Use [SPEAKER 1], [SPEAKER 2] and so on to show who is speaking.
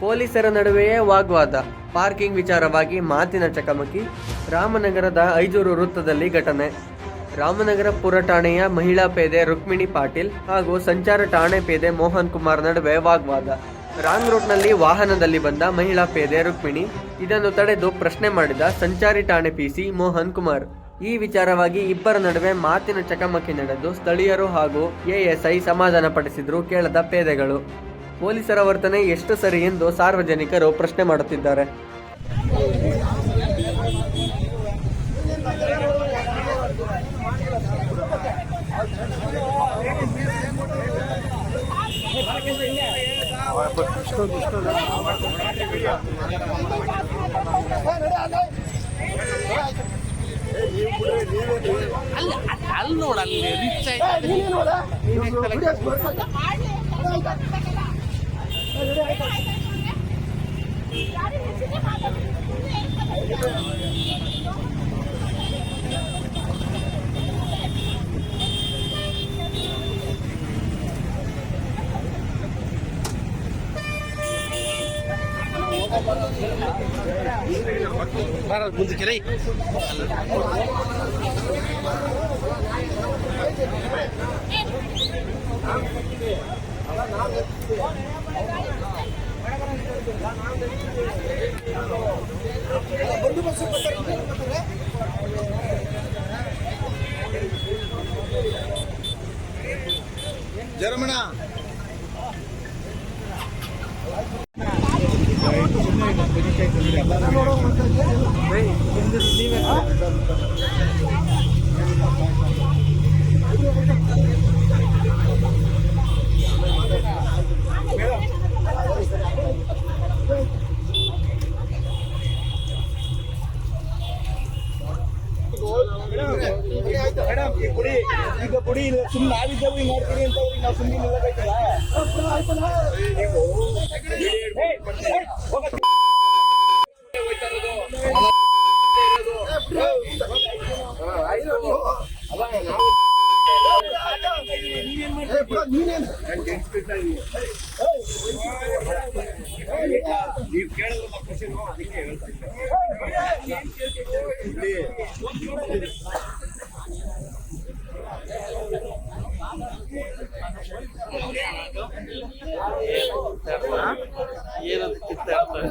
[SPEAKER 1] ಪೊಲೀಸರ ನಡುವೆಯೇ ವಾಗ್ವಾದ. ಪಾರ್ಕಿಂಗ್ ವಿಚಾರವಾಗಿ ಮಾತಿನ ಚಕಮಕಿ. ರಾಮನಗರದ ಐಜೂರು ವೃತ್ತದಲ್ಲಿ ಘಟನೆ. ರಾಮನಗರ ಪುರ ಠಾಣೆಯ ಮಹಿಳಾ ಪೇದೆ ರುಕ್ಮಿಣಿ ಪಾಟೀಲ್ ಹಾಗೂ ಸಂಚಾರ ಠಾಣೆ ಪೇದೆ ಮೋಹನ್ ಕುಮಾರ್ ನಡುವೆ ವಾಗ್ವಾದ. ರಾಂಗ್ ರೂಟ್ನಲ್ಲಿ ವಾಹನದಲ್ಲಿ ಬಂದ ಮಹಿಳಾ ಪೇದೆ ರುಕ್ಮಿಣಿ. ಇದನ್ನು ತಡೆದು ಪ್ರಶ್ನೆ ಮಾಡಿದ ಸಂಚಾರಿ ಠಾಣೆ ಪಿಸಿ ಮೋಹನ್ ಕುಮಾರ್. ಈ ವಿಚಾರವಾಗಿ ಇಬ್ಬರ ನಡುವೆ ಮಾತಿನ ಚಕಮಕಿ ನಡೆದು ಸ್ಥಳೀಯರು ಹಾಗೂ ಎಎಸ್ಐ ಸಮಾಧಾನ ಪಡಿಸಿದ್ರು ಕೇಳದ ಪೇದೆಗಳು. ಪೊಲೀಸರ ವರ್ತನೆ ಎಷ್ಟು ಸರಿ ಎಂದು ಸಾರ್ವಜನಿಕರು ಪ್ರಶ್ನೆ ಮಾಡುತ್ತಿದ್ದಾರೆ.
[SPEAKER 2] ಅಲ್ಲಿ ಅಲ್ಲಿ ನೋಡ ಅಲ್ಲಿ ರಿಚ್ ಆಯ್ತು ಮುಂದಕ್ಕೆ ರೈ
[SPEAKER 3] ಜರಮಣ ಮೇಡಮ್ ಈ ಕುಡಿ ಈಗ ಕುಡಿ ಸುಮ್ಮನೆ ನಾವಿದ್ದೇವೆ ಹಿಂಗ್ ಮಾಡ್ತೀರಿ ಅಂತ ಅವ್ರಿಗೆ ನಾವು ಸುಮ್ಮನೆ ನಿಲ್ಲಬೇಕಲ್ಲ ನೀವು ಕೇಳಿದ್ರೆ ಕ್ವಶನ್ ಅದಕ್ಕೆ ಹೇಳ್ತಾ ಇದ್ದೀನಿ.
[SPEAKER 2] ಏನಂತ ಕಿತ್ತಾಡ್ತಾರೆ